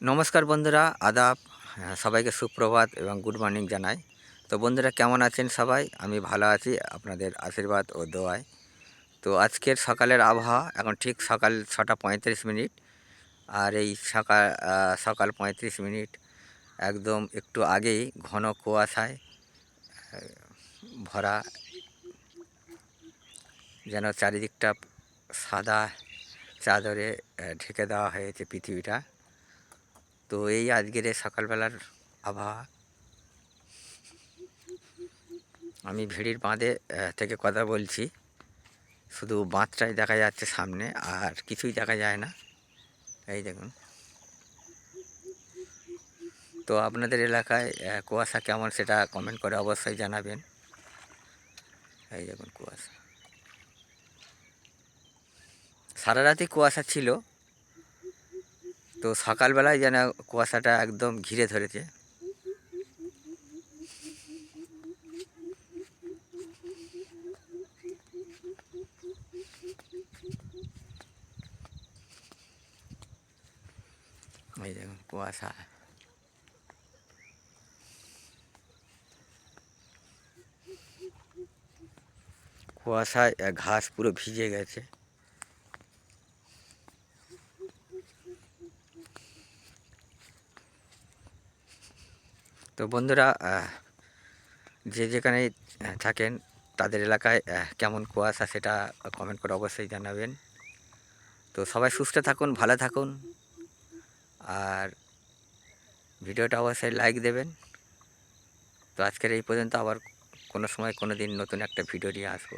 নমস্কার বন্ধুরা আদাব হ্যাঁ, সবাইকে সুপ্রভাত এবং গুড মর্নিং জানাই। তো বন্ধুরা কেমন আছেন সবাই? আমি ভালো আছি আপনাদের আশীর্বাদ ও দোয়ায়। তো আজকের সকালের আবহাওয়া এখন ঠিক সকাল ছটা পঁয়ত্রিশ মিনিট আর এই সকাল সকাল পঁয়ত্রিশ মিনিট একদম একটু আগেই ঘন কুয়াশায় ভরা যেন চারিদিকটা সাদা চাদরে ঢেকে দেওয়া হয়েছে পৃথিবীটা। তো এই আজকের সকালবেলার আবহাওয়া। আমি ভিড়ির বাঁধে থেকে কথা বলছি। শুধু বাঁধটাই দেখা যাচ্ছে সামনে, আর কিছুই দেখা যায় না। এই দেখুন। তো আপনাদের এলাকায় কুয়াশা কেমন সেটা কমেন্ট করে অবশ্যই জানাবেন। এই দেখুন কুয়াশা। সারা রাতি কুয়াশা ছিল তো সকালবেলায় যেন কুয়াশাটা একদম ঘিরে ধরেছে। এই দেখুন কুয়াশা। কুয়াশায় ঘাস পুরো ভিজে গেছে। তো বন্ধুরা যে যেখানে থাকেন, তাদের এলাকায় কেমন কুয়াশা সেটা কমেন্ট করে অবশ্যই জানাবেন। তো সবাই সুস্থ থাকুন, ভালো থাকুন। আর ভিডিওটা অবশ্যই লাইক দেবেন। তো আজকের এই পর্যন্ত আবার কোনো সময়, কোনো দিন নতুন একটা ভিডিও নিয়ে আসব।